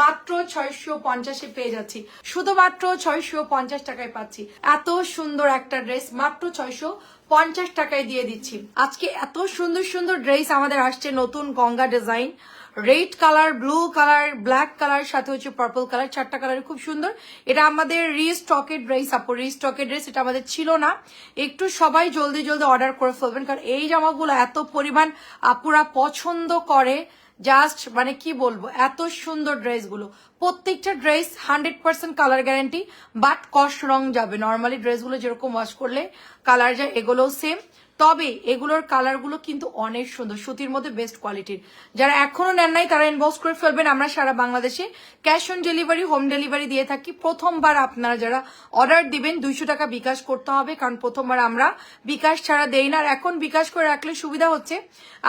মাত্র ছয়শো পঞ্চাশে পেয়ে যাচ্ছি। শুধুমাত্র ছয়শো পঞ্চাশ টাকায় পাচ্ছি। এত সুন্দর একটা ড্রেস মাত্র ছয়শো পঞ্চাশ টাকায় দিয়ে দিচ্ছি। আজকে এত সুন্দর সুন্দর ড্রেস আমাদের আসছে, নতুন Ganga design. Red colour, blue colour, black colour, সাথে হচ্ছে পার্পল কালার, চারটা কালার খুব সুন্দর। এটা আমাদের রিস্টকের ড্রেস, আপু রিস্টকের ড্রেস, এটা আমাদের ছিল না। একটু সবাই জলদি জলদি অর্ডার করে ফেলবেন, কারণ এই জামাগুলো এত পরিমাণ আপুরা পছন্দ করে। জাস্ট মানে কি বলব, এত সুন্দর ড্রেসগুলো প্রত্যেকটা dress hundred percent colour guarantee but কস রং যাবে। নর্মালি ড্রেসগুলো যেরকম ওয়াশ করলে কালার যায় এগুলোও সেম তবে এগুলোর কালারগুলো কিন্তু অনেক সুন্দর, সুতির মধ্যে বেস্ট কোয়ালিটির যারা এখনও নেন নাই, তারা ইনবক্স করে ফেলবেন। আমরা সারা বাংলাদেশে cash on delivery home delivery দিয়ে থাকি। প্রথমবার আপনারা যারা অর্ডার দিবেন, দুইশো টাকা বিকাশ করতে হবে, কারণ প্রথমবার আমরা বিকাশ ছাড়া দেই না। আর এখন বিকাশ করে রাখলে সুবিধা হচ্ছে,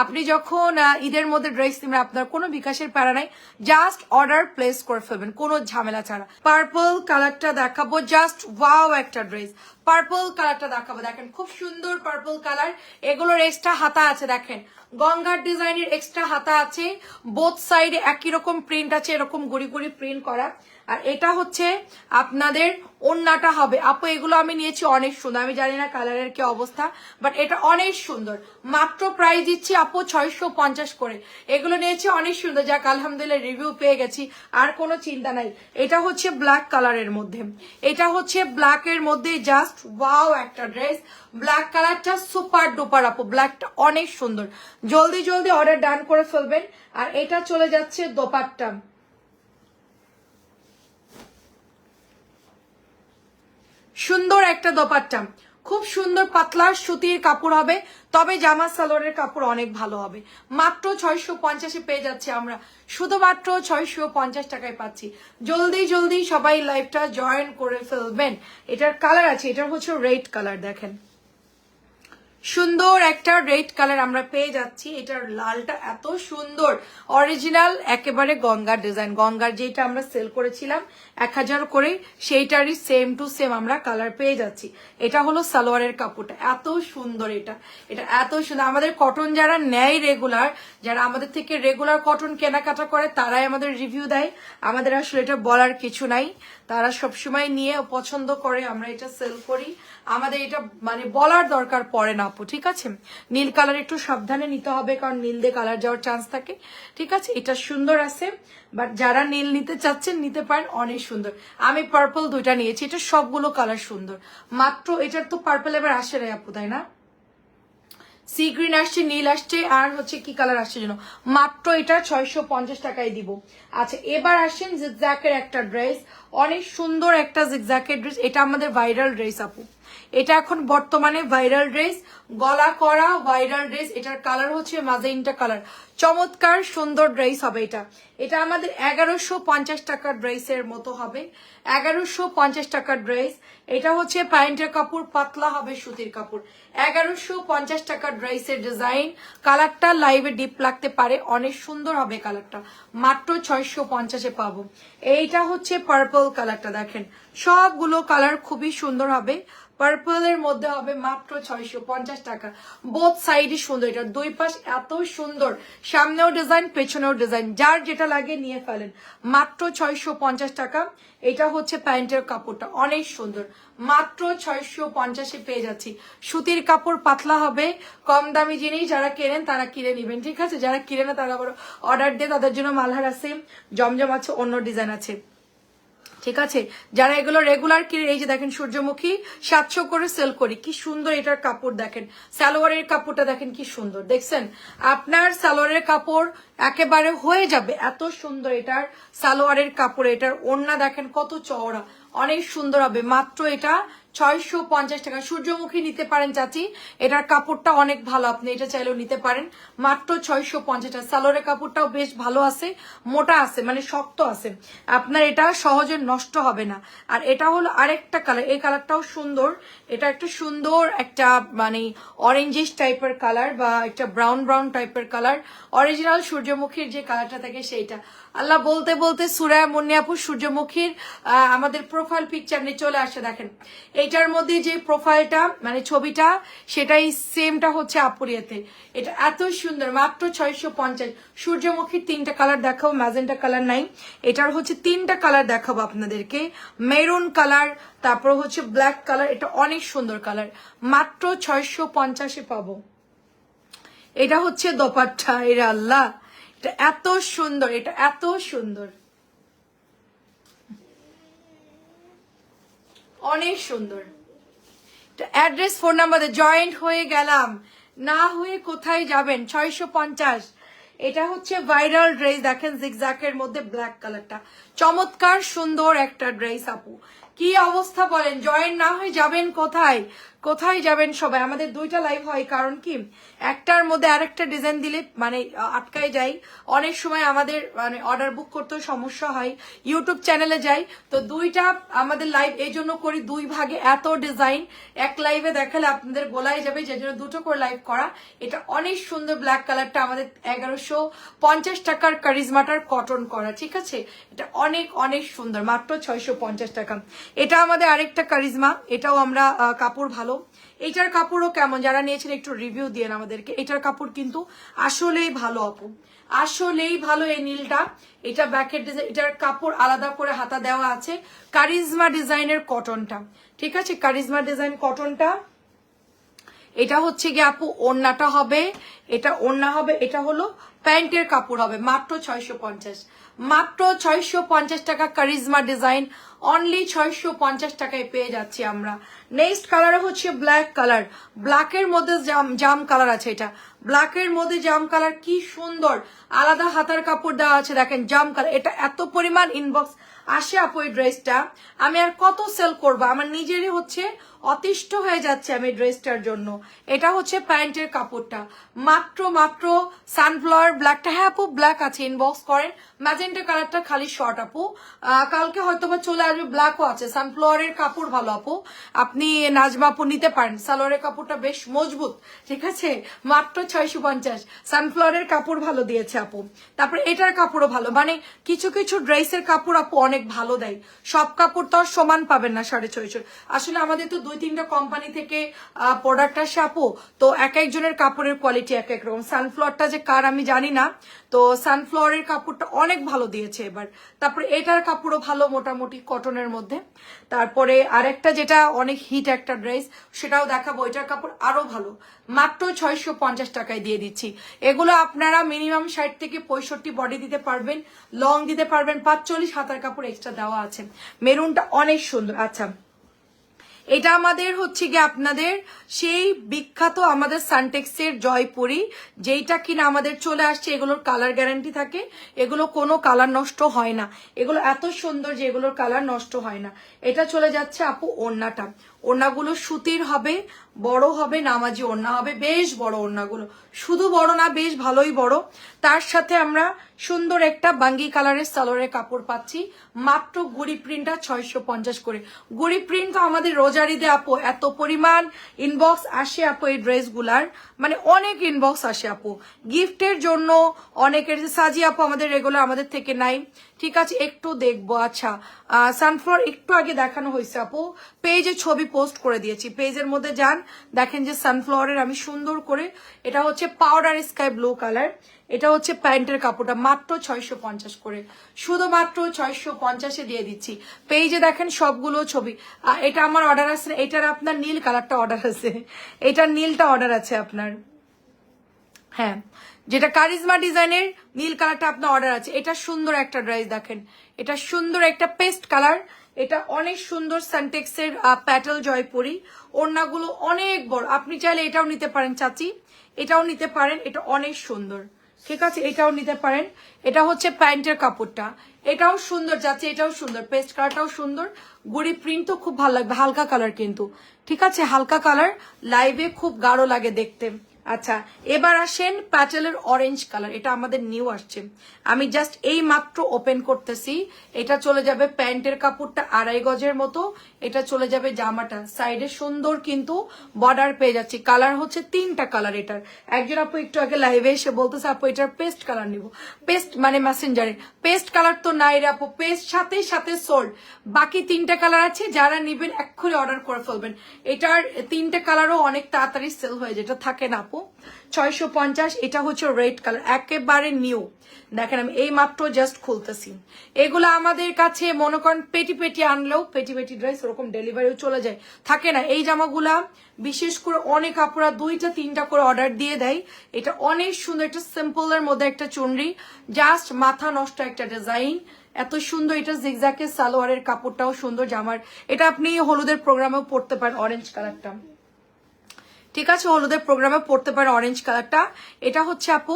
আপনি যখন ঈদের মধ্যে ড্রেস নেবেন আপনার কোনো বিকাশের প্যারা নাই জাস্ট অর্ডার প্লেস করে ফেলবেন, কোনো ঝামেলা ছাড়া। পার্পল কালারটা দেখাবো জাস্ট ওয়াও একটা ড্রেস পার্পল কালারটা দেখাবো। দেখেন, খুব সুন্দর পার্পল কালার এগুলোর এক্সট্রা হাতা আছে, দেখেন। গঙ্গার ডিজাইনের এক্সট্রা হাতা আছে। বোথ সাইডে একই রকম প্রিন্ট আছে, এরকম গুড়ি গুড়ি প্রিন্ট করা। আর এটা হচ্ছে আপনাদের ওন্নাটা হবে। আপু, এগুলো আমি নিয়েছি, অনেক সুন্দর। আমি জানি না কালারের কি অবস্থা বাট এটা অনেক সুন্দর। মাত্র প্রাইস দিচ্ছি আপু ছয়শো পঞ্চাশ করে। এগুলো নিয়েছি অনেক সুন্দর। যাক, আলহামদুলিল্লাহ রিভিউ পেয়ে গেছি, আর কোনো চিন্তা নাই। এটা হচ্ছে ব্ল্যাক কালারের মধ্যে। এটা হচ্ছে ব্ল্যাকের মধ্যে জাস্ট ওয়াও একটা ড্রেস ব্ল্যাক কালারটা সুপার ডুপার আপু। ব্ল্যাকটা অনেক সুন্দর। জলদি জলদি অর্ডার ডান করে ফেলবেন। আর এটা চলে যাচ্ছে দোপাট্টা। সুন্দর একটা দোপাট্টা। খুব সুন্দর পাতলা সুতির কাপড় হবে, তবে জামা সালোয়ারের কাপড় অনেক ভালো হবে। মাত্র ছয়শো পঞ্চাশে পেয়ে যাচ্ছে আমরা। শুধুমাত্র ছয়শো পঞ্চাশ টাকায় পাচ্ছি। জলদি জলদি সবাই লাইভটা জয়েন করে ফেলবেন। এটার কালার আছে, এটার হচ্ছে রেড কালার, দেখেন। সুন্দর একটা রেড কালার আমরা পেয়ে যাচ্ছি। এটার লালটা এত সুন্দর। অরিজিনাল একেবারে গঙ্গার ডিজাইন গঙ্গার যেটা আমরা সেল করেছিলাম, এক হাজার করে, সেইটারই সেম টু সেম আমরা কালার পেয়ে যাচ্ছি। এটা হলো সালোয়ারের কাপড়টা। এত সুন্দর এটা। এটা এত সুন্দর। আমাদের কটন যারা নেয় রেগুলার যারা আমাদের থেকে রেগুলার কটন কেনাকাটা করে, তারাই আমাদের রিভিউ দেয়। আমাদের আসলে এটা বলার কিছু নাই। তারা সবসময় নিয়ে পছন্দ করে, আমরা এটা সেল করি। আমাদের এটা মানে বলার দরকার পড়ে না আপু, ঠিক আছে? নীল কালার একটু সাবধানে নিতে হবে, কারণ নীল দিয়ে কালার যাওয়ার চান্স থাকে, ঠিক আছে? এটা সুন্দর আছে বাট যারা নীল নিতে চাচ্ছেন, নিতে পারেন, অনেক সুন্দর। আমি পার্পল দুইটা নিয়েছি, এটা সবগুলো কালার সুন্দর। মাত্র এটার তো পার্পল এবার আসে রে আপু, তাই না? সি গ্রিন আসছে, নীল আসছে, আর হচ্ছে কি কালার আসছে যেন? মাত্র এটা ছয়শো পঞ্চাশ টাকায় দিব। আচ্ছা এবার আসেন জিগজ্যাকের একটা ড্রেস অনেক সুন্দর একটা জিগজ্যাকের ড্রেস এটা আমাদের ভাইরাল ড্রেস আপু। এটা এখন বর্তমানে ভাইরাল ড্রেস গলা করা ভাইরাল ড্রেস এটার কালার হচ্ছে মাজেন্টা কালার চমৎকার, সুন্দর ড্রেস হবে এটা। এটা আমাদের এগারোশো পঞ্চাশ টাকার ড্রেসের মতো হবে। এগারোশো পঞ্চাশ টাকার ড্রেস এটা হচ্ছে প্যান্টের কাপড়, পাতলা হবে সুতির কাপড়। এগারোশো পঞ্চাশ টাকার ড্রেসের ডিজাইন কালারটা লাইভে ডিপ লাগতে পারে। অনেক সুন্দর হবে কালারটা মাত্র ছয়শো পঞ্চাশে পাবো। এইটা হচ্ছে পার্পল কালারটা দেখেন। সবগুলো কালার খুবই সুন্দর হবে। পার্পলের মধ্যে হবে মাত্র ছয়শো পঞ্চাশ টাকা। বোথ সাইডই সুন্দর। এটা দুই পাশ এত সুন্দর। সামনেও ডিজাইন পেছনেও ডিজাইন যার যেটা লাগে নিয়ে ফেলেন। মাত্র ছয়শো পঞ্চাশ টাকা। এটা হচ্ছে প্যান্টের কাপড়টা। অনেক সুন্দর। মাত্র ছয়শো পঞ্চাশে পেয়ে যাচ্ছি। সুতির কাপড় পাতলা হবে। কম দামি জিনিস যারা কেনেন, তারা কিনে নেবেন। ঠিক আছে? যারা কিনে না, তারা আবার অর্ডার দিয়ে তাদের জন্য মালহার আছে জমজম আছে, অন্য ডিজাইন আছে। ঠিক আছে? যারা এগুলো রেগুলার কিনে, এই যে দেখেন সূর্যমুখী, সাতশো করে সেল করি। কি সুন্দর এটার কাপড় দেখেন। সালোয়ারের কাপড়টা দেখেন কি সুন্দর। দেখছেন? আপনার সালোয়ারের কাপড় একেবারে হয়ে যাবে। এত সুন্দর এটার সালোয়ারের কাপড়, এটার ওড়না দেখেন কত চওড়া। অনেক সুন্দর হবে। মাত্র এটা ছয়শো পঞ্চাশ টাকা। সূর্যমুখী নিতে পারেন চাচি। এটার কাপড়টা অনেক ভালো, আপনি এটা চাইলেও নিতে পারেন। মাত্র ছয়শো পঞ্চাশ টাকা। সালোয়ারের কাপড়টাও বেশ ভালো আছে, মোটা আছে মানে শক্ত আছে। আপনার এটা সহজে নষ্ট হবে না। আর এটা হলো আরেকটা কালার। এই কালারটাও সুন্দর। এটা একটা সুন্দর একটা মানে অরেঞ্জিস টাইপের কালার বা একটা ব্রাউন ব্রাউন টাইপের কালার। অরিজিনাল সূর্যমুখীর যে কালারটা থাকে সেইটা। আল্লাহ বলতে বলতে সুরায় মুন্নিয়াপুর সূর্যমুখীর আমাদের প্রোফাইল পিকচার নিয়ে চলে আসে, দেখেন। এটার মধ্যে যে প্রোফাইলটা মানে ছবিটা, সেটাই সেমটা হচ্ছে আপুরিয়াতে। এটা এত সুন্দর, মাত্র ছয়শো পঞ্চাশ। সূর্যমুখীর তিনটা কালার দেখাবো ম্যাজেন্টা কালার নাই এটার হচ্ছে তিনটা কালার দেখাবো আপনাদেরকে। মেরুন কালার তারপর হচ্ছে ব্ল্যাক কালার এটা অনেক সুন্দর কালার মাত্র ছয়শো পঞ্চাশে পাবো। এটা হচ্ছে দোপাট্টা এরা আল্লাহ! এটা এত সুন্দর, এটা এত সুন্দর। অনেক সুন্দর। অ্যাড্রেস, ফোন নাম্বারে জয়েন্ট হয়ে গেলাম। না হয়ে কোথায় যাবেন? ছয়শো পঞ্চাশ। এটা হচ্ছে ভাইরাল ড্রেস, দেখেন জিগজাকের মধ্যে ব্ল্যাক কালারটা চমৎকার সুন্দর একটা ড্রেস, আপু। কি অবস্থা বলেন? জয়েন না হয়ে যাবেন কোথায়? কোথায় যাবেন সবাই? আমাদের দুইটা লাইভ হয়, কারণ কি? একটার মধ্যে আরেকটা ডিজাইন দিলে মানে আটকায় যাই। অনেক সময় আমাদের মানে অর্ডার বুক করতেও সমস্যা হয়। ইউটিউব চ্যানেলে যাই। তো দুইটা আমাদের লাইভ এই জন্য করি দুই ভাগে। এত ডিজাইন এক লাইভে দেখালে আপনাদের গোলায় যাবে যে জন্য দুটো করে লাইভ করা। এটা অনেক সুন্দর ব্ল্যাক কালারটা আমাদের এগারোশো পঞ্চাশ টাকার কারিজমাটার কটন করা, ঠিক আছে? এটা অনেক অনেক সুন্দর, মাত্র ছয়শো পঞ্চাশ টাকা। এটা আমাদের আরেকটা কারিজমা। এটাও আমরা কাপড় ভালো এটার কাপড়ও কেমন? যারা নিয়েছেন একটু রিভিউ দিয়ে আমাদেরকে। এটার কাপড় কিন্তু আসলেই ভালো আপু আসলেই ভালো এই নীলটা। এটা ব্যাকের ডিজাইন এটার কাপড় আলাদা করে হাতা দেওয়া আছে। কারিজমা ডিজাইনের কটনটা ঠিক আছে? কারিজমা ডিজাইন কটনটা এটা হচ্ছে গিয়ে আপু, ওড়নাটা হবে, এটা ওড়না হবে, এটা হলো প্যান্টের কাপড় হবে, মাত্র ছয়শো পঞ্চাশ। মাত্র ছয়শো পঞ্চাশ টাকা কারিজমা ডিজাইন অনলি ছয়শো পঞ্চাশ টাকায় পেয়ে যাচ্ছি আমরা। নেক্সট কালার হচ্ছে ব্ল্যাক কালার ব্ল্যাকের মধ্যে জাম জাম কালার আছে এটা। ব্ল্যাকের মধ্যে জাম কালার কি সুন্দর। আলাদা হাতার কাপড় দেওয়া আছে, দেখেন জাম কালার এটা এত পরিমাণ ইনবক্স আসে আপু এই ড্রেসটা আমি আর কত সেল করব? আমার নিজেরই হচ্ছে অতিষ্ঠ হয়ে যাচ্ছে আমি ড্রেসটার জন্য। এটা হচ্ছে প্যান্টের কাপড়টা। মাত্র মাত্র সানফ্লাওয়ার ব্ল্যাকটা হ্যাঁ আপু ব্ল্যাক আছে ইনবক্স করেন। ম্যাজেন্টা কালারটা খালি শর্ট আপু। কালকে হয়তো বা চলে আসবে ব্ল্যাকও আছে। সানফ্লাওয়ারের কাপড় ভালো আপু। আপনি নাজমা আপু নিতে পারেন। সালোয়ারের কাপড়টা বেশ মজবুত, ঠিক আছে? মাত্র ছয়শো পঞ্চাশ। সানফ্লাওয়ারের কাপড় ভালো দিয়েছে আপু। তারপরে এটার কাপড়ও ভালো। মানে কিছু কিছু ড্রেসের কাপড় আপু অনেক ভালো দেয়। সব কাপড় তো আর সমান পাবেন না সাড়ে ছয়শো। আসলে আমাদের তো দুই তিনটা কোম্পানি থেকে প্রোডাক্ট আসে আপু তো এক একজনের কাপড়ের কোয়ালিটি এক এক রকম। সানফ্লাওয়ারটা যে কার আমি জানি না, তো সানফ্লাওয়ারের কাপড়টা অনেক ভালো দিয়েছে এবার। তারপরে এটার কাপড়ও ভালো মোটামুটি কটনের মধ্যে। তারপরে আরেকটা যেটা অনেক হিট একটা ড্রেস সেটাও দেখাবো, এটার কাপড় আরও ভালো। মাত্র ছয়শো পঞ্চাশ টাকায় দিয়ে দিচ্ছি। এগুলো আপনারা মিনিমাম ষাট থেকে পঁয়ষট্টি বডি দিতে পারবেন লং দিতে পারবেন, পাঁচচল্লিশ হাতার কাপড় এক্সট্রা দেওয়া আছে। মেরুনটা অনেক সুন্দর আচ্ছা। এটা আমাদের হচ্ছে গিয়ে আপনাদের সেই বিখ্যাত আমাদের সানটেক্সের জয়পুরি, যেইটা কিনা আমাদের চলে আসছে, এগুলোর কালার গ্যারান্টি থাকে। এগুলো কোনো কালার নষ্ট হয় না। এগুলো এত সুন্দর যে এগুলোর কালার নষ্ট হয় না। এটা চলে যাচ্ছে আপু ওড়নাটা। ওড়নাগুলো সুতির হবে, বড় হবে, নামাজি ওড়না হবে, বেশ বড় ওড়নাগুলো। শুধু বড় না, বেশ ভালোই বড়। তার সাথে আমরা সুন্দর একটা বাঙ্গি কালারের সালোয়ারের কাপড় পাচ্ছি। মাত্র গুড়ি প্রিন্টটা ছয়শো পঞ্চাশ করে। গুড়ি প্রিন্ট তো আমাদের রোজারিদে আপু, এত পরিমাণ ইনবক্স আসে আপু এই ড্রেসগুলার। মানে অনেক ইনবক্স আসে আপু। গিফটের জন্য অনেকের, সাজি আপু আমাদের রেগুলার আমাদের থেকে নাই। ঠিক আছে, একটু দেখব আচ্ছা। সানফ্লাওয়ার একটু আগে দেখানো হয়েছে আপু। পেজে ছবি পোস্ট করে দিয়েছি। পেজের মধ্যে যান, দেখেন যে সানফ্লাওয়ারের আমি সুন্দর করে, এটা হচ্ছে পাউডার স্কাই ব্লু কালার এটা হচ্ছে প্যান্টের কাপড়টা, মাত্র ছয়শো পঞ্চাশ করে। শুধুমাত্র ছয়শো পঞ্চাশে দিয়ে দিচ্ছি। পেজে দেখেন সবগুলো ছবি। এটা আমার অর্ডার আছে, এটার আপনার নীল কালারটা অর্ডার আছে। এটার নীলটা অর্ডার আছে আপনার। হ্যাঁ। যেটা কারিজমা ডিজাইনের নীল কালারটা আপনার অর্ডার আছে। এটা সুন্দর একটা ড্রেস দেখেন। এটা সুন্দর একটা পেস্ট কালার এটা অনেক সুন্দর সানটেক্সের প্যাটেল জয়পুরি। ওড়নাগুলো অনেক বড়। আপনি চাইলে এটাও নিতে পারেন, চাচি। এটাও নিতে পারেন। এটা অনেক সুন্দর। ঠিক আছে? এটাও নিতে পারেন। এটা হচ্ছে প্যান্টের কাপড়টা। এটাও সুন্দর যাচ্ছে এটাও সুন্দর। পেস্ট কালারটাও সুন্দর। গুড়ি প্রিন্ট তো খুব ভালো লাগবে। হালকা কালার কিন্তু। ঠিক আছে? হালকা কালার লাইভে খুব গাঢ় লাগে দেখতে। আচ্ছা এবার আসেন প্যাটেলের অরেঞ্জ কালার এটা আমাদের নিউ আসছে। আমি জাস্ট এই মাত্র ওপেন করতেছি, এটা চলে যাবে প্যান্টের কাপড়টা আড়াই গজের মতো, এটা চলে যাবে জামাটা। সাইডে সুন্দর কিন্তু বর্ডার পেয়ে যাচ্ছি। কালার হচ্ছে তিনটা কালার এটার। একজন আপু একটু আগে লাইভে এসে বলতেছে, আপু, এটার পেস্ট কালার নিব। পেস্ট মানে মেসেঞ্জারে পেস্ট কালার তো নাই রে আপু পেস্ট সাথে সাথে সোল্ড বাকি তিনটা কালার আছে, যারা নিবেন এক্ষুনি অর্ডার করে ফেলবেন। এটার তিনটা কালারও অনেক তাড়াতাড়ি সেল হয়ে যেটা থাকে না আপু ছয়শো পঞ্চাশ, এটা হচ্ছে রেড কালার একেবারে নিউ দেখেন, আমি এই মাত্র জাস্ট খুলতেছি। এগুলো আমাদের কাছে মনে করেন পেটি পেটি আনলেও, পেটি পেটি ড্রেস ওরকম ডেলিভারিও চলে যায়। থাকে না, এই জামাগুলা বিশেষ করে অনেক আপুরা দুইটা, তিনটা করে অর্ডার দিয়ে দেয়। এটা অনেক সুন্দর একটা সিম্পলের মধ্যে একটা চুনরি। জাস্ট মাথা নষ্ট একটা ডিজাইন এত সুন্দর, এটা জিগজাকের সালোয়ারের কাপড়টাও সুন্দর জামার। এটা আপনি হলুদের প্রোগ্রামেও পড়তে পারেন অরেঞ্জ কালারটা ঠিক আছে, হলুদের প্রোগ্রামে পড়তে পারে অরেঞ্জ কালারটা এটা হচ্ছে আপু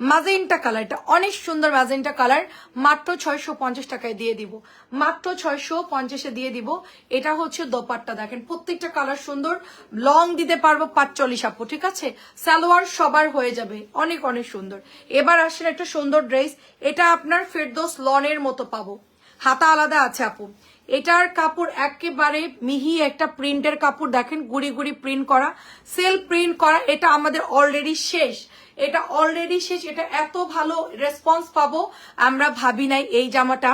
মাজেন্টা কালার এটা অনেক সুন্দর মাজেন্টা কালার মাত্র ছয়শো পঞ্চাশ টাকায় দিয়ে দিব। মাত্র ছয়শো পঞ্চাশে দিয়ে দিব। এটা হচ্ছে দোপাট্টা, দেখেন প্রত্যেকটা কালার সুন্দর। লং দিতে পারব পাঁচচল্লিশ আপু, ঠিক আছে? সালোয়ার সবার হয়ে যাবে, অনেক অনেক সুন্দর। এবার আসেন একটা সুন্দর ড্রেস এটা আপনার ফেরদোস লনের মতো পাবো। হাতা আলাদা আছে আপু। এটার কাপড় একেবারে মিহি একটা প্রিন্টের কাপড়, দেখেন গুড়ি গুড়ি প্রিন্ট করা, সেল প্রিন্ট করা, এটা আমাদের অলরেডি শেষ। এটা অলরেডি শেষ, এটা এত ভালো রেসপন্স পাবো, আমরা ভাবি নাই এই জামাটা।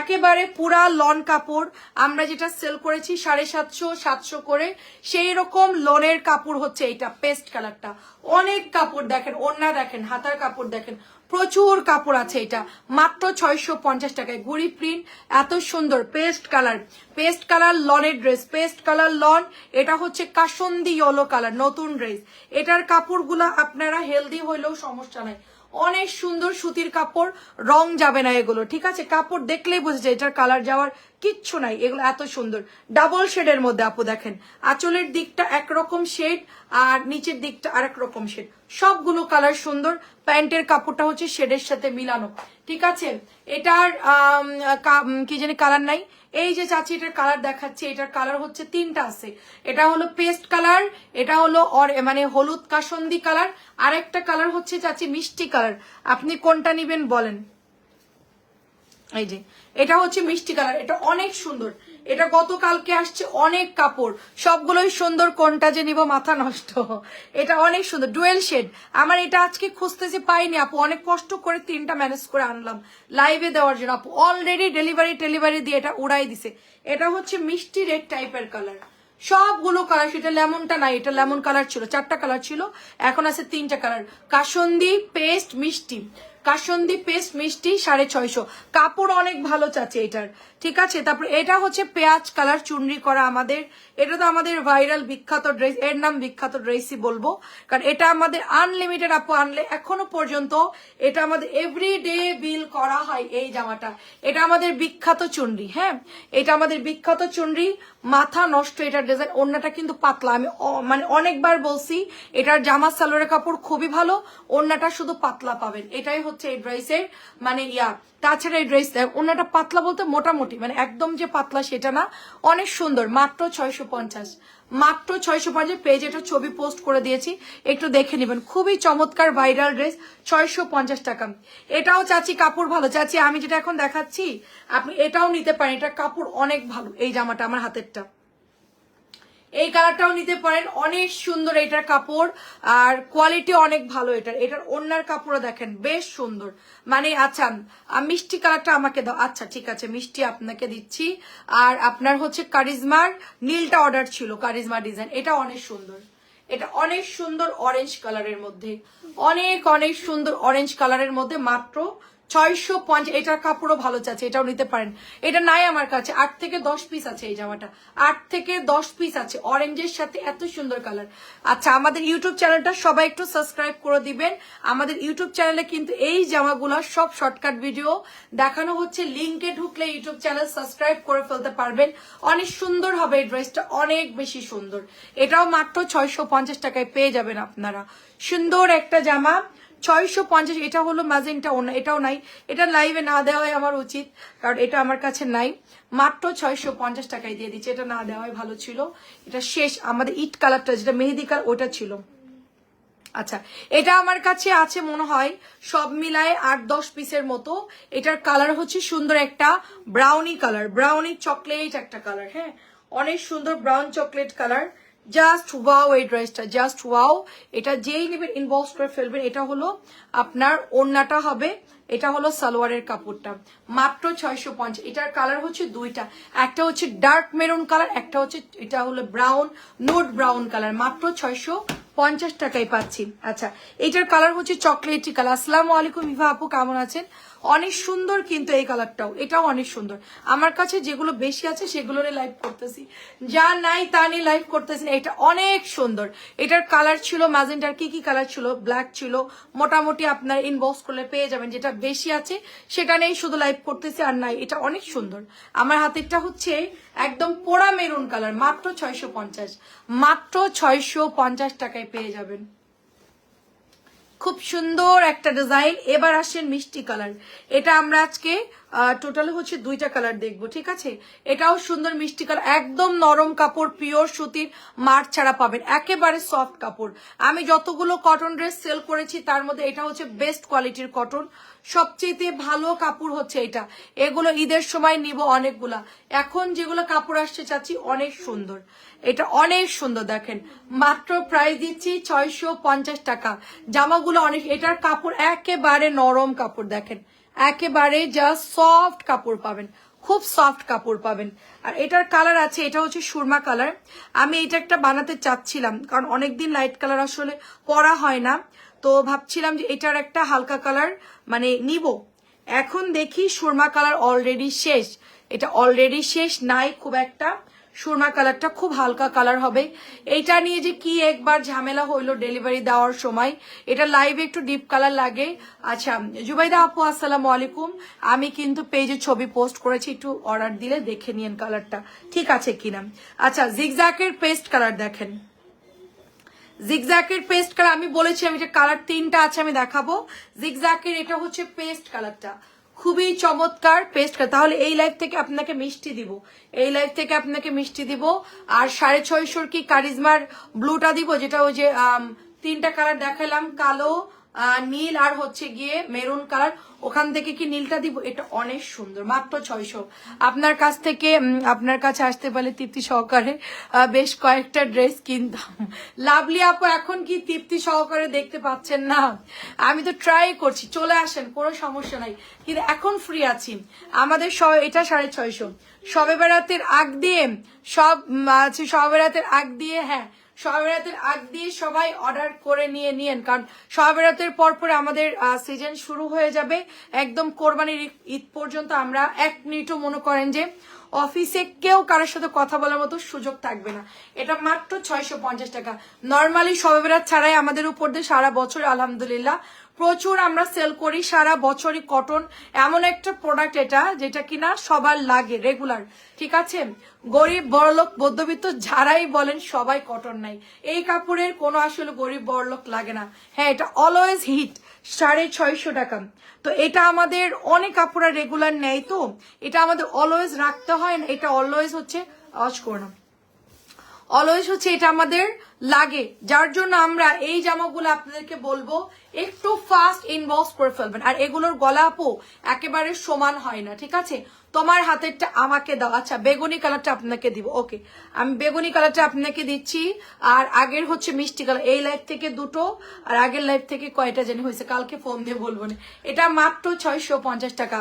একেবারে পুরা লন কাপড়, আমরা যেটা সেল করেছি সাড়ে সাতশো সাতশো করে, সেই রকম লনের কাপড় হচ্ছে এটা পেস্ট কালারটা অনেক কাপড় দেখেন ওন্না দেখেন, হাতার কাপড় দেখেন প্রচুর কাপড় আছে এটা। মাত্র ছয়শো পঞ্চাশ টাকায় গুড়ি প্রিন্ট এত সুন্দর পেস্ট কালার পেস্ট কালার লনের ড্রেস পেস্ট কালার লন, এটা হচ্ছে কাসন্দি ইয়েলো কালার নতুন ড্রেস এটার কাপড়গুলো আপনারা হেলদি হইলেও সমস্যা নাই। অনেক সুন্দর সুতির কাপড়, রং যাবে না এগুলো, ঠিক আছে? কাপড় দেখলেই বোঝা যায় এটার কালার যাওয়ার কিচ্ছু নাই, এগুলো এত সুন্দর। ডাবল শেডের মধ্যে আপু দেখেন, আঁচলের দিকটা একরকম শেড আর নিচের দিকটা আরেক রকম শেড সবগুলো কালার সুন্দর, প্যান্টের কাপড়টা হচ্ছে শেডের সাথে মিলানো। ঠিক আছে? এটার কা- জানি কালার নাই। এই যে চাচি এটার কালার দেখাচ্ছে, এটার কালার হচ্ছে তিনটা আছে। এটা হলো পেস্ট কালার এটা হলো অর- মানে হলুদ কাসন্দি কালার আরেকটা কালার হচ্ছে চাচি মিষ্টি কালার আপনি কোনটা নিবেন বলেন? এই যে এটা হচ্ছে মিষ্টি কালার, এটা অনেক সুন্দর। এটা গতকালকে আসছে অনেক কাপড়, সবগুলোই সুন্দর, কোনটা যে নিব মাথা নষ্ট। এটা অনেক সুন্দর, ডুয়েল শেড। আমার এটা আজকে খুঁজতেছি পাইনি আপু, অনেক কষ্ট করে তিনটা ম্যানেজ করে আনলাম। লাইভে দেওয়ার জন্য আপু অলরেডি ডেলিভারি টেলিভারি দিয়ে এটা উড়াই দিছে। এটা হচ্ছে মিষ্টি রেড টাইপের কালার সবগুলো কালার সেটা লেমনটা নাই, এটা লেমন কালার ছিল, চারটা কালার ছিল, এখন আছে তিনটা কালার কাসন্দি পেস্ট মিষ্টি। কাসন্দি পেস্ট মিষ্টি সাড়ে ছয়শো। কাপড় অনেক ভালো চাচ্ছে এটার। ঠিক আছে? তারপর এটা হচ্ছে পেঁয়াজ কালার চুনরি করা আমাদের। এটা তো আমাদের ভাইরাল বিখ্যাত ড্রেস। এর নাম বিখ্যাত ড্রেসই বলব। কারণ এটা আমাদের আনলিমিটেড আপু আনলে এখনও পর্যন্ত এটা আমাদের এভরি ডে বিল করা হয় এই জামাটা। এটা আমাদের বিখ্যাত চুনরি হ্যাঁ? এটা আমাদের বিখ্যাত চুনরি। মাথা নষ্ট, এটার ডিজাইন ওড়নাটা কিন্তু পাতলা। আমি মানে অনেকবার বলছি, এটার জামা সালোয়ারের কাপড় খুবই ভালো ওড়নাটা শুধু পাতলা পাবেন। এটাই হচ্ছে এই ড্রেসের মানে ইয়া। তাছাড়া এই ড্রেস ওড়নাটা পাতলা বলতে মোটামুটি মানে একদম যে পাতলা সেটা না, অনেক সুন্দর, মাত্র ছয়শো পঞ্চাশ। মাত্র ছয়শো পঞ্চাশ পেজে এটা ছবি পোস্ট করে দিয়েছি। একটু দেখে নেবেন। খুবই চমৎকার ভাইরাল ড্রেস ছয়শো পঞ্চাশ টাকা। এটাও চাচি কাপড় ভালো। চাচি, আমি যেটা এখন দেখাচ্ছি, আপনি এটাও নিতে পারেন। এটা কাপড় অনেক ভালো, এই জামাটা আমার হাতেরটা। এই কালারটাও নিতে পারেন। অনেক সুন্দর এটার কাপড়, আর কোয়ালিটি অনেক ভালো এটার। এটার অন্যার কাপড়ও দেখেন, বেশ সুন্দর। মানে আচ্ছা মিষ্টি কালারটা আমাকে দাও। আচ্ছা ঠিক আছে, মিষ্টি আপনাকে দিচ্ছি। আর আপনার হচ্ছে কারিজমার নীলটা অর্ডার ছিল, কারিজমা ডিজাইন এটা অনেক সুন্দর। এটা অনেক সুন্দর অরেঞ্জ কালারের মধ্যে। অনেক অনেক সুন্দর অরেঞ্জ কালারের মধ্যে মাত্র ছয়শো পঞ্চাশ, এটার কাপড়ও ভালো চাচ্ছে, এটাও নিতে পারেন। এটা নাই আমার কাছে, আট থেকে দশ পিস আছে এই জামাটা। আট থেকে দশ পিস আছে অরেঞ্জের সাথে এত সুন্দর কালার আচ্ছা আমাদের ইউটিউব চ্যানেলটা সবাই একটু সাবস্ক্রাইব করে দিবেন। আমাদের ইউটিউব চ্যানেলে কিন্তু এই জামাগুলো সব শর্টকাট ভিডিও দেখানো হচ্ছে লিঙ্কে ঢুকলে ইউটিউব চ্যানেল সাবস্ক্রাইব করে ফেলতে পারবেন। অনেক সুন্দর হবে এই ড্রেসটা অনেক বেশি সুন্দর। এটাও মাত্র ছয়শো পঞ্চাশ টাকায় পেয়ে যাবেন আপনারা। সুন্দর একটা জামা। ছয়শো পঞ্চাশ, এটা হলো ম্যাজেন্টা ওনা এটাও নাই। এটা লাইভে না দেওয়াই আমার উচিত, কারণ এটা আমার কাছে নাই। মাত্র ছয়শো পঞ্চাশ টাকায় দিয়ে দিচ্ছে, এটা না দেওয়াই ভালো ছিল। এটা শেষ, আমাদের ইট কালারটা, যেটা মেহেদি কালার, ওটা ছিল। আচ্ছা এটা আমার কাছে আছে মনে হয়, সব মিলায় আট দশ পিসের মতো। এটার কালার হচ্ছে সুন্দর একটা ব্রাউনি কালার ব্রাউনি চকলেট একটা কালার হ্যাঁ? অনেক সুন্দর brown chocolate colour. Just wow এই ড্রেসটা জাস্ট ওয়াও এটা যেই নেবেন ইনবক্স করে ফেলবেন, এটা হলো আপনার ওড়নাটা হবে, এটা হলো সালোয়ারের কাপড়টা। মাত্র ছয়শো পঞ্চাশ। এটার কালার হচ্ছে দুইটা। একটা হচ্ছে ডার্ক মেরুন কালার একটা হচ্ছে, এটা হলো ব্রাউন নোট ব্রাউন কালার মাত্র ছয়শো পঞ্চাশ টাকায় পাচ্ছি। আচ্ছা এটার কালার হচ্ছে চকলেটি কালার আসসালামু আলাইকুম, ইভা আপু, কেমন আছেন? অনেক সুন্দর কিন্তু এই কালারটাও, এটাও অনেক সুন্দর। আমার কাছে যেগুলো বেশি আছে সেগুলো নিয়ে লাইভ করতেছি। যা নাই তা নিয়ে লাইভ করতেছি না। এটা অনেক সুন্দর। এটার কালার ছিল ম্যাজেন্টার কি কি কালার ছিল? ব্ল্যাক ছিল। মোটামুটি আপনার ইনবক্স করলে পেয়ে যাবেন যেটা বেশি আছে, সেটা নেই শুধু লাইভ করতেছি আর নাই, এটা অনেক সুন্দর। আমার হাতেরটা হচ্ছে একদম পোড়া মেরুন কালার মাত্র ছয়শো পঞ্চাশ। মাত্র ছয়শো পঞ্চাশ টাকায় পেয়ে যাবেন। খুব সুন্দর একটা ডিজাইন এবার আসেন মিষ্টি কালার এটা আমরা আজকে টোটাল হচ্ছে দুইটা কালার দেখব, ঠিক আছে? এটাও সুন্দর মিষ্টি কালার, একদম নরম কাপড়, পিওর সুতির মার ছাড়া পাবেন, একেবারে সফট কাপড়। আমি যতগুলো কটন ড্রেস সেল করেছি, তার মধ্যে এটা হচ্ছে বেস্ট কোয়ালিটির কটন সবচেয়ে ভালো কাপড় হচ্ছে এটা। এগুলো ঈদের সময় নিব অনেকগুলা। এখন যেগুলো কাপড় আসছে, চাচ্ছি অনেক সুন্দর। এটা অনেক সুন্দর, দেখেন। মাত্র প্রাইস দিচ্ছি ছয়শো পঞ্চাশ টাকা। জামাগুলো অনেক, এটার কাপড় একেবারে নরম কাপড়, দেখেন। একেবারে যা সফট কাপড় পাবেন, খুব সফট কাপড় পাবেন। আর এটার কালার আছে, এটা হচ্ছে সুরমা কালার আমি এটা একটা বানাতে চাচ্ছিলাম, কারণ অনেকদিন লাইট কালার আসলে পরা হয় না। তো ভাবছিলাম যে এটার একটা হালকা কালার মানে নিব। এখন দেখি সুরমা কালার অলরেডি শেষ। এটা অলরেডি শেষ নাই খুব একটা। সুরমা কালারটা খুব হালকা কালার হবে। এইটা নিয়ে যে কি একবার ঝামেলা হইল ডেলিভারি দেওয়ার সময়, এটা লাইভে একটু ডিপ কালার লাগে। আচ্ছা জুবাইদা আপু, আসসালামু আলাইকুম। আমি কিন্তু পেজে ছবি পোস্ট করেছি, একটু অর্ডার দিলে দেখে নিন কালারটা ঠিক আছে কিনা? আচ্ছা জিগজ্যাকের পেস্ট কালার দেখেন। জিগজ্যাকের পেস্ট কালার আমি বলেছি আমি যে কালার তিনটা আছে আমি দেখাবো। জিগজ্যাকের এটা হচ্ছে পেস্ট কালারটা খুবই চমৎকার পেস্ট তাহলে এই লাইফ থেকে আপনাকে মিষ্টি দিব। এই লাইফ থেকে আপনাকে মিষ্টি দিব। আর সাড়ে ছয়শোর কি কারিজমার ব্লুটা দিব? যেটা ওই যে তিনটা কালার দেখালাম, কালো নীল আর হচ্ছে গিয়ে মেরুন কালার। ওখান থেকে কি নীলটা দিব? এটা অনেক সুন্দর, মাত্র ছয়শো। আপনার কাছ থেকে আপনার কাছে আসতে পারলে তৃপ্তি সহকারে বেশ কয়েকটা ড্রেস কিনতাম। লাভলি আপু এখন কি তৃপ্তি সহকারে দেখতে পাচ্ছেন না? আমি তো ট্রাই করছি, চলে আসেন, কোনো সমস্যা নাই। কিন্তু এখন ফ্রি আছি। আমাদের এটা সাড়ে ছয়শো। সবে বেড়াতের আগ দিয়ে, সব আছে সবে বেড়াতের আগ দিয়ে হ্যাঁ সবেরাতের আগ দিয়ে সবাই অর্ডার করে নিয়ে নিয়েন। কারণ সবেরাতের পর পর আমাদের সিজন শুরু হয়ে যাবে। একদম কোরবানির ঈদ- পর্যন্ত আমরা এক মিনিটও মনে করেন যে অফিসে কেউ কারোর সাথে কথা বলার মতো সুযোগ থাকবে না। এটা মাত্র ছয়শো পঞ্চাশ টাকা। নর্মালি সবেরাত ছাড়াই আমাদের উপর দিয়ে সারা বছর, আলহামদুলিল্লাহ প্রচুর আমরা সেল করি, সারা বছরই কটন এমন একটা প্রোডাক্ট এটা, যেটা কিনা সবার লাগে রেগুলার ঠিক আছে? গরিব, বড়লোক, মধ্যবিত্ত যারাই বলেন সবাই কটন নাই এই কাপড়ের কোনো আসলে গরিব, বড়লোক লাগে না। হ্যাঁ এটা অলওয়েজ হিট সাড়ে ছয়শো টাকা। তো এটা আমাদের অনেক কাপড় রেগুলার নেই তো, এটা আমাদের অলওয়েজ রাখতে হয় না, এটা অলওয়েজ হচ্ছে আওয়াজ করো না অলওয়েজ হচ্ছে এটা আমাদের লাগে, যার জন্য আমরা এই জামাগুলো আপনাদেরকে বলব, একটু ফাস্ট ইনবক্স করে ফেলবেন। আর এগুলোর গলাপও একেবারে সমান হয় না, ঠিক আছে? তোমার হাতেরটা আমাকে দাও। আচ্ছা বেগুনি কালারটা আপনাকে দিব। ওকে আমি বেগুনি কালারটা আপনাকে দিচ্ছি। আর আগের হচ্ছে মিষ্টি কালার এই লাইফ থেকে দুটো, আর আগের লাইফ থেকে কয়টা জানি হয়েছে। কালকে ফোন দিয়ে বলব না। এটা মাত্র ছয়শো পঞ্চাশ টাকা।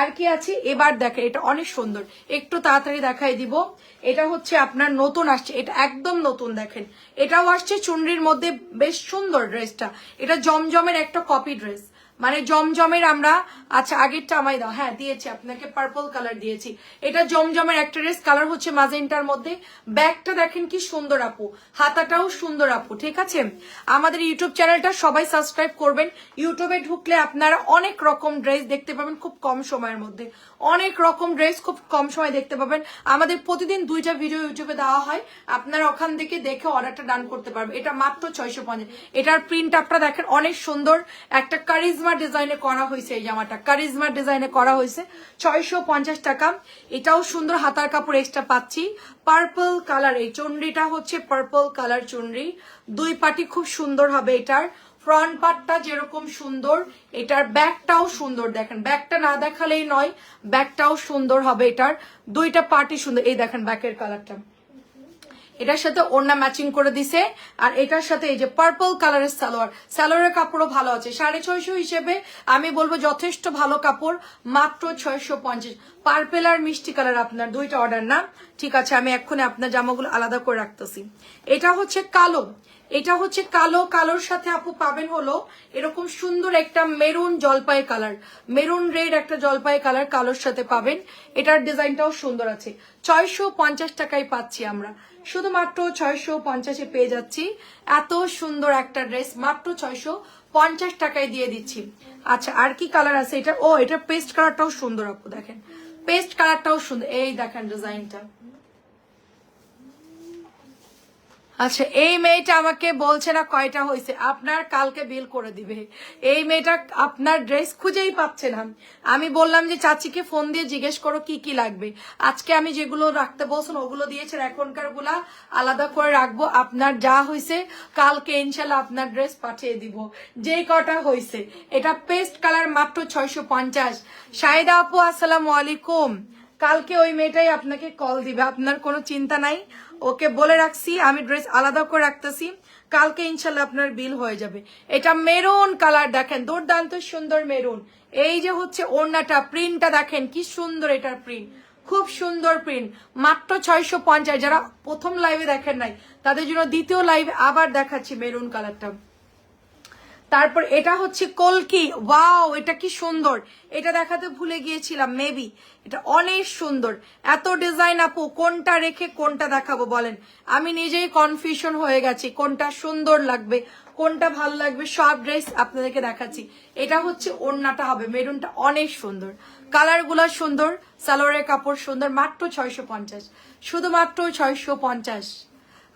আর কি আছে? এবার দেখেন এটা অনেক সুন্দর। একটু তাড়াতাড়ি দেখাই দিব। এটা হচ্ছে আপনার নতুন আসছে। এটা একদম নতুন দেখেন। এটাও আসছে চুনরির মধ্যে। বেশ সুন্দর ড্রেসটা এটা জমজমের একটা কপি ড্রেস মানে জমজমের আমরা আচ্ছা আগেরটা আমায় দাও। হ্যাঁ দিয়েছি, আপনাকে পার্পল কালার দিয়েছি। এটা জমজমের একটা ড্রেস কালার হচ্ছে মাজেন্টার মধ্যে। ব্যাগটা দেখেন কি সুন্দর, আপু। হাতাটাও সুন্দর, আপু, ঠিক আছে? আমাদের ইউটিউব চ্যানেলটা সবাই সাবস্ক্রাইব করবেন। ইউটিউবে ঢুকলে আপনারা অনেক রকম ড্রেস দেখতে পাবেন খুব কম সময়ের মধ্যে। অনেক রকম ড্রেস খুব কম সময় দেখতে পাবেন। আমাদের প্রতিদিন দুইটা ভিডিও ইউটিউবে দেওয়া হয়। আপনারা ওখান থেকে দেখে অর্ডারটা ডান করতে পারবেন। এটা মাত্র ছয়শো পঞ্চাশ। এটার প্রিন্ট আপটা দেখেন অনেক সুন্দর। একটা কারিজমা কারিজমা ডিজাইনে করা হয়েছে এই জামাটা। কারিজমা ডিজাইনে করা হয়েছে। ছয়শো পঞ্চাশ টাকা। এটাও সুন্দর হাতার কাপড় এক্সট্রা পাচ্ছি। পার্পল কালার এই চুনরিটা হচ্ছে পার্পল কালার চুনরি। দুই পাটি খুব সুন্দর হবে এটার। ফ্রন্ট পার্টটা যেরকম সুন্দর, এটার ব্যাকটাও সুন্দর দেখেন। ব্যাকটা না দেখালেই নয় ব্যাকটাও সুন্দর হবে এটার। দুইটা পার্টি সুন্দর। এই দেখেন ব্যাকের কালারটা এটার সাথে ওড়না ম্যাচিং করে দিছে। আর এটার সাথে এই যে পার্পল কালারের সালোয়ার। সালোয়ারের কাপড়ও ভালো আছে। সাড়ে ছয়শো হিসেবে আমি বলব যথেষ্ট ভালো কাপড়, মাত্র ছয়শো পঞ্চাশ। পার্পেল আর মিষ্টি কালার আপনার দুইটা অর্ডার না। ঠিক আছে, আমি এক্ষুনি আপনার জামাগুলো আলাদা করে রাখতেছি। এটা হচ্ছে কালো। এটা হচ্ছে কালো। কালোর সাথে আপু পাবেন হলো এরকম সুন্দর একটা মেরুন জলপাই কালার মেরুন রেড একটা জলপাই কালার কালোর সাথে পাবেন। এটার ডিজাইনটাও সুন্দর আছে। ছয়শো পঞ্চাশ টাকায় পাচ্ছি আমরা। শুধুমাত্র ছয়শো পঞ্চাশে পেয়ে যাচ্ছি। এত সুন্দর একটা ড্রেস, মাত্র ছয়শো পঞ্চাশ টাকায় দিয়ে দিচ্ছি। আচ্ছা আর কি কালার আছে এটা? ও, এটা পেস্ট কালারটাও সুন্দর আপু, দেখেন। পেস্ট কালারটাও সুন্দর। এই দেখেন ডিজাইনটা। আচ্ছা এই মেয়েটা আমাকে বলছে না কয়টা হয়েছে। আপনার কালকে বিল করে দিবে। এই মেয়েটা আপনার ড্রেস খুঁজেই পাচ্ছে না। আমি বললাম যে, চাচিকে ফোন দিয়ে জিজ্ঞেস করো কি কি লাগবে। আজকে আমি যেগুলো রাখতে বলছেন, ওগুলো দিয়েছেন এখনকারগুলা আলাদা করে রাখব। আপনার যা হয়েছে, কালকে ইনশাল্লাহ আপনার ড্রেস পাঠিয়ে দিব। যেই কটা হয়েছে, এটা পেস্ট কালার মাত্র ছয়শো পঞ্চাশ। শাহিদা আপু, আসসালাম আলাইকুম। কালকে ওই মেয়েটাই আপনাকে কল দিবে। আপনার কোনো চিন্তা নাই? ওকে বলে রাখছি, আমি ড্রেস আলাদা করে রাখতেছি। কালকে ইনশাল্লাহ আপনার বিল হয়ে যাবে। এটা মেরুন কালার দেখেন, দুর্দান্ত সুন্দর মেরুন এই যে হচ্ছে ওড়নাটা প্রিন্টটা দেখেন, কি সুন্দর এটার প্রিন্ট খুব সুন্দর প্রিন্ট মাত্র ছয়শো পঞ্চাশ। যারা প্রথম লাইভে দেখেন নাই, তাদের জন্য দ্বিতীয় লাইভে আবার দেখাচ্ছি মেরুন কালারটা তারপর এটা হচ্ছে কলকি। ওয়াও, এটা কি সুন্দর। এটা দেখাতে ভুলে গিয়েছিলাম মেবি এটা অনেক সুন্দর। এত ডিজাইন আপু, কোনটা রেখে কোনটা দেখাবো বলেন? আমি নিজেই কনফিউশন হয়ে গেছি, কোনটা সুন্দর লাগবে, কোনটা ভালো লাগবে, সব ড্রেস আপনাদেরকে দেখাচ্ছি। এটা হচ্ছে ওড়নাটা হবে, মেরুনটা অনেক সুন্দর। কালারগুলো সুন্দর, সালোয়ারের কাপড় সুন্দর, মাত্র ছয়শো পঞ্চাশ। শুধুমাত্র ছয়শো পঞ্চাশ।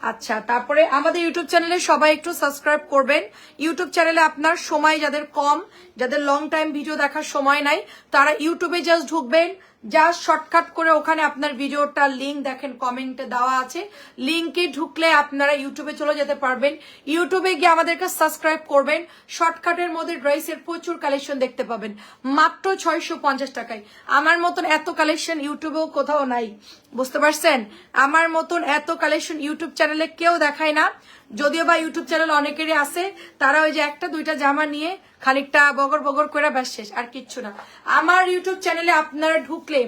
আচ্ছা তারপরে আমাদের ইউটিউব চ্যানেলে সবাই একটু সাবস্ক্রাইব করবেন। ইউটিউব চ্যানেলে আপনার সময় যাদের কম, যাদের লং টাইম ভিডিও দেখার সময় নাই, তারা ইউটিউবে জাস্ট ঢুকবেন জাস্ট শর্টকাট করে ওখানে আপনার ভিডিওটা লিঙ্ক দেখেন কমেন্টে দেওয়া আছে। লিঙ্কে ঢুকলে আপনারা ইউটিউবে চলে যেতে পারবেন। ইউটিউবে গিয়ে আমাদেরকে সাবস্ক্রাইব করবেন। শর্টকাটের মধ্যে ড্রেসের প্রচুর কালেকশন দেখতে পাবেন। মাত্র ছয়শো পঞ্চাশ টাকায়। আমার মতন এত কালেকশন ইউটিউবেও কোথাও নাই। বুঝতে পারছেন? আমার মতন এত কালেকশন ইউটিউব চ্যানেলে কেউ দেখায় না। যদিও বা ইউটিউব চ্যানেল অনেকেরই আছে, তারা ওই যে একটা, দুইটা জামা নিয়ে খানিকটা বগর বগর করে ব্যাস শেষ আর কিচ্ছু না। আমার ইউটিউব চ্যানেলে আপনারা ঢুকলে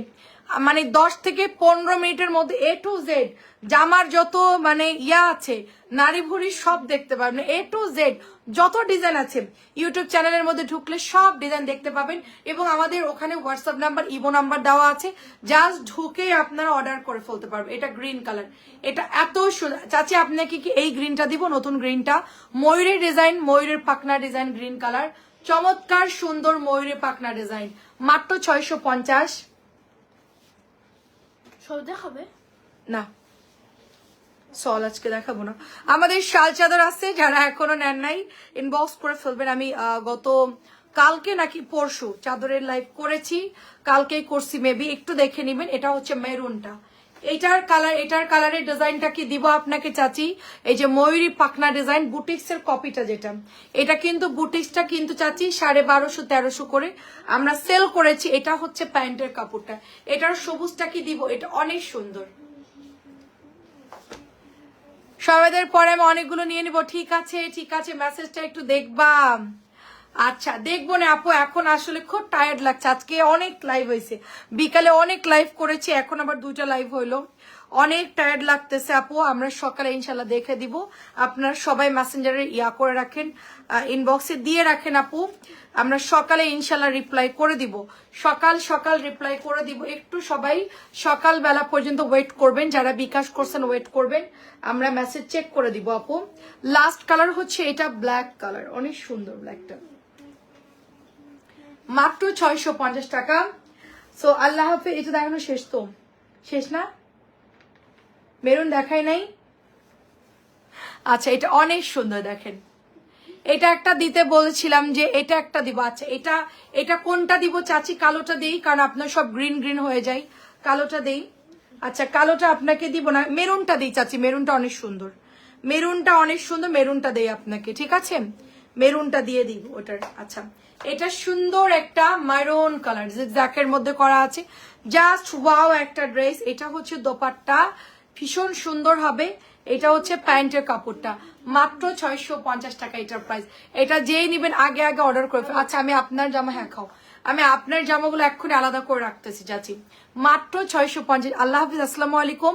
মানে দশ থেকে পনেরো মিনিটের মধ্যে এ টু জেড জামার যত মানে ইয়া আছে নারী ভুড়ি সব দেখতে পাবেন এ টু জেড যত ডিজাইন আছে ইউটিউব চ্যানেলের মধ্যে ঢুকলে সব ডিজাইন দেখতে পাবেন। এবং আমাদের ওখানে হোয়াটসঅ্যাপ নাম্বার ইভো নাম্বার দেওয়া আছে। জাস্ট ঢুকে আপনারা অর্ডার করে ফেলতে পারবেন। এটা গ্রিন কালার এটা এত চাচি, আপনাকে কি এই গ্রিনটা দিব, নতুন গ্রিনটা ময়ূরের ডিজাইন ময়ূরের পাকনা ডিজাইন গ্রিন কালার চমৎকার সুন্দর ময়ূরের পাকনা ডিজাইন মাত্র ছয়শো পঞ্চাশ। দেখাবে? না। সল আজকে দেখাবো না। আমাদের শাল চাদর আছে, যারা এখনও নেন নাই ইনবক্স করে ফেলবেন। আমি গত কালকে নাকি পরশু চাদরের লাইভ করেছি। কালকেই করছি মেবি একটু দেখে নিবেন। এটা হচ্ছে মেরুনটা এটার কালার এটার কালারের ডিজাইনটা কি দিব আপনাকে চাচি? এই যে ময়ূরী পাখনা ডিজাইন বুটিক্স এর কপিটা যেটা। এটা কিন্তু বুটিক্সটা কিন্তু চাচি সাড়ে বারোশো, তেরোশো করে। আমরা সেল করেছি, এটা হচ্ছে প্যান্টের কাপড়টা। এটার সবুজটা কি দিব? এটা অনেক সুন্দর। সবাইদের পরে আমি অনেকগুলো নিয়ে নিব। ঠিক আছে ঠিক আছে মেসেজটা একটু দেখবা। আচ্ছা দেখব না আপু, এখন আসলে খুব টায়ার্ড লাগছে। আজকে অনেক লাইভ হয়েছে। বিকালে অনেক লাইভ করেছি, এখন আবার দুইটা লাইভ হইল। অনেক টায়ার্ড লাগতেছে আপু, আমরা সকালে ইনশাল্লাহ দেখে দিব। আপনার সবাই মেসেঞ্জারে ইয়া করে রাখেন ইনবক্সে দিয়ে রাখেন আপু। আমরা সকালে ইনশাল্লাহ রিপ্লাই করে দিব। সকাল সকাল রিপ্লাই করে দিব। একটু সবাই সকাল বেলা পর্যন্ত ওয়েট করবেন, যারা বিকাশ করছেন ওয়েট করবেন। আমরা মেসেজ চেক করে দিব আপু। লাস্ট কালার হচ্ছে এটা ব্ল্যাক কালার অনেক সুন্দর ব্ল্যাকটা মাত্র ছয়শো পঞ্চাশ টাকা। সো আল্লাহ হাফিজ এটা দেখানো শেষ তো। শেষ না? মেরুন দেখাই নাই। আচ্ছা এটা অনেক সুন্দর দেখেন। এটা একটা দিতে বলেছিলাম যে এটা একটা দিব। আচ্ছা এটা এটা কোনটা দিব চাচি? কালোটা দেই, কারণ আপনার সব গ্রিন গ্রিন হয়ে যায়। কালোটা দেই। আচ্ছা কালোটা আপনাকে দিব না। মেরুনটা দিই চাচি, মেরুনটা অনেক সুন্দর। মেরুনটা অনেক সুন্দর, মেরুনটা দেই আপনাকে, ঠিক আছে? মেরুনটা দিয়ে দিব ওটার। আচ্ছা এটা সুন্দর একটা মারুন কালার জ্যাকের মধ্যে করা আছে। জাস্ট ওয়াও একটা ড্রেস এটা হচ্ছে দোপাট্টা। ভীষণ সুন্দর হবে। এটা হচ্ছে প্যান্টের কাপড়টা। মাত্র ছয়শো পঞ্চাশ টাকা এটার প্রাইস এটা যেই নিবেন, আগে আগে অর্ডার করে আচ্ছা আমি আপনার জামা হ্যাঁ খাও। আমি আপনার জামাগুলো এক্ষুনি আলাদা করে রাখতেছি চাচি মাত্র ছয়শো পঞ্চাশ আল্লাহ হাফিজ, আসসালামু আলাইকুম।